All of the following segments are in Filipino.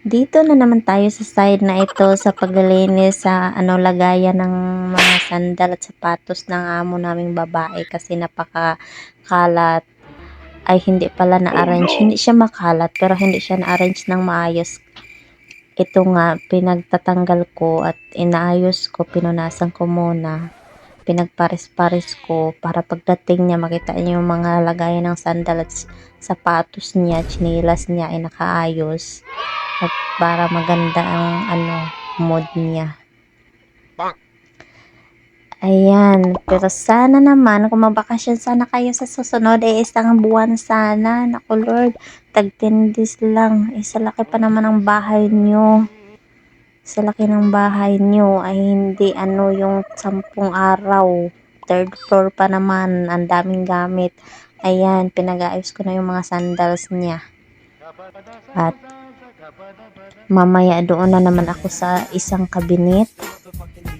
Dito na naman tayo sa side na ito sa paglilinis sa ano lagayan ng mga sandal at sapatos ng amo naming babae kasi napakakalat ay hindi pala na-arrange. Hindi siya makalat pero hindi siya na-arrange ng maayos. Ito nga pinagtatanggal ko at inaayos ko, pinunasan ko muna. Pinagpares-pares ko para pagdating niya makita niya yung mga lagayan ng sandal at sapatos niya, chinilas niya ay nakaayos at para maganda ang ano mood niya. Ayan, pero sana naman kung mabakasyon sana kayo sa susunod ay isang buwan sana. Naku Lord, tag 10 days lang. Isa laki pa naman ang bahay nyo. Sa laki ng bahay nyo ay hindi ano yung sampung araw. Third floor pa naman, ang daming gamit. Ayan, pinag-aayos ko na yung mga sandals niya. At mamaya doon na naman ako sa isang kabinet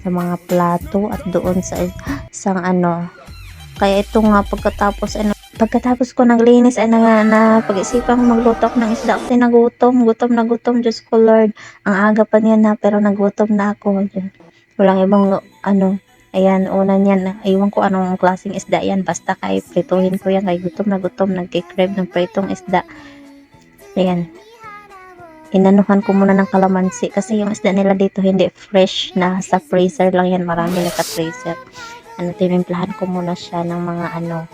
sa mga plato at doon sa isang ano. Kaya ito nga pagkatapos ano pagkatapos ko naglinis ay na, na pag-isipan ko magluto ako ng isda. Kasi nagutom gutom na gutom Diyos ko Lord. Ang aga pa niyan na pero nagutom na ako walang ibang ano ayan una niyan. Iwan ko anong klaseng isda yan. Basta kay prituhin ko yan kay gutom na gutom nagkikrib ng pritong isda. Ayan inanuhan ko muna ng kalamansi kasi yung isda nila dito hindi fresh na sa freezer lang yan. Marami na sa freezer. Ano tinimplahan ko muna siya ng mga ano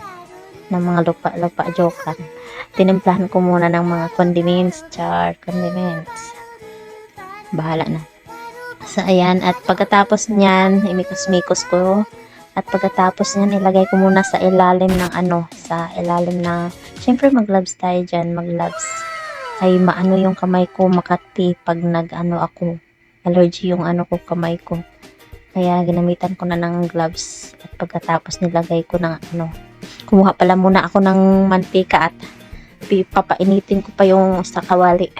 ng mga lupa-lupa jokan. Tinimplahan ko muna ng mga condiments char condiments. Bahala na. So ayan. At pagkatapos niyan imikos-mikos ko. At pagkatapos niyan ilagay ko muna sa ilalim ng ano sa ilalim ng syempre mag gloves tayo dyan mag gloves ay maano yung kamay ko makati pag nag-ano ako. Allergy yung ano ko kamay ko. Kaya ginamitan ko na ng gloves at pagkatapos nilagay ko ng ano. Kumuha pala muna ako ng mantika at papainitin ko pa yung sa kawali.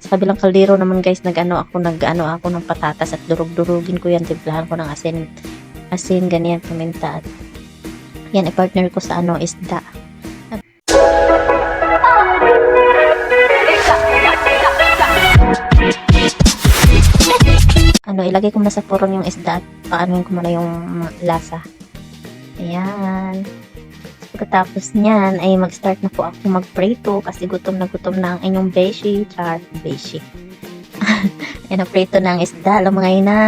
Sa kabilang kaldero naman guys, nag-ano ako, nag-ano ako ng patatas at durug-durugin ko yan. Timplahan ko ng asin, asin, ganyan, paminta at yan, i-partner ko sa ano, isda. Ano, ilagay ko muna sa purong yung isda at paanuin ko muna yung lasa. Ayan. Pagkatapos niyan, ay mag-start na po ako mag-prito kasi gutom na gutom na ang inyong beshi. Char, beshi. Ayan, prito ng isda. Alam mga ina.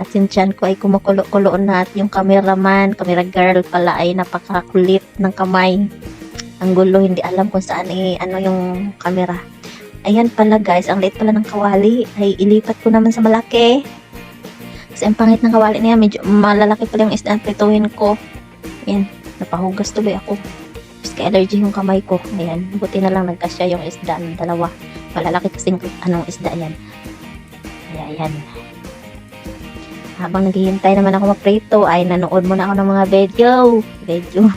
At yung tiyan ko ay kumukulo-kulo na at yung cameraman, camera girl pala ay napakakulit ng kamay. Ang gulo, hindi alam kung saan i ano yung camera. Ayan pala guys, ang liit pala ng kawali ay ilipat ko naman sa malaki. Kasi ang pangit ng kawali niya, medyo malalaki pala yung isda prituhin ko. Ayan, napahugas tuloy ako. Tapos allergy yung kamay ko. Ayan, buti na lang nagkasya yung isda ng dalawa. Malalaki kasing anong isda yan. Kaya ayan. Habang naghihintay naman ako magprito, ay nanood muna ako ng mga video. Video.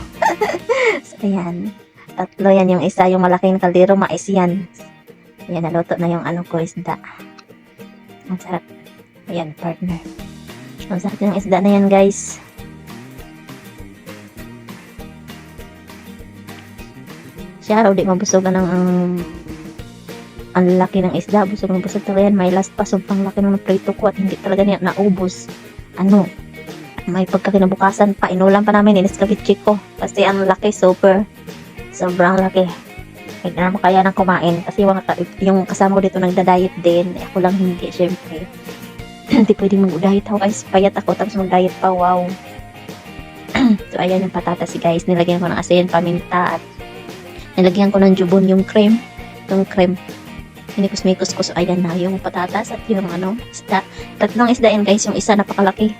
so, ayan. Tatlo yan yung isa, yung malaking kaldero, mais yan. Ayan, naluto na yung ano ko, isda. Ang sarap. Ayan, partner. Ang sarap yung isda na yan, guys. Siya, raw di mabusogan ng ang ang laki ng isda. Busog ng busog talaga yan. May last pa, sumpang laki ng prito ko at hindi talaga niya naubos. Ano, may pagkakinabukasan pa. Inulan pa namin, iniskabitchi ko. Kasi ang laki, super. Sobrang laki hindi na makaya nang kumain. Kasi yung, yung kasama ko dito nagda-diet din. Eh, ako lang hindi syempre. Hindi pwedeng mag-diet. Ako guys payat ako tapos mag-diet pa wow. So ayan yung patatas guys. Nilagyan ko ng asin paminta at nilagyan ko ng jubon yung cream. Yung cream. Hinikus-mikus ko. So ayan na yung patatas at yung ano isda. Tatlong isda yan guys. Yung isa napakalaki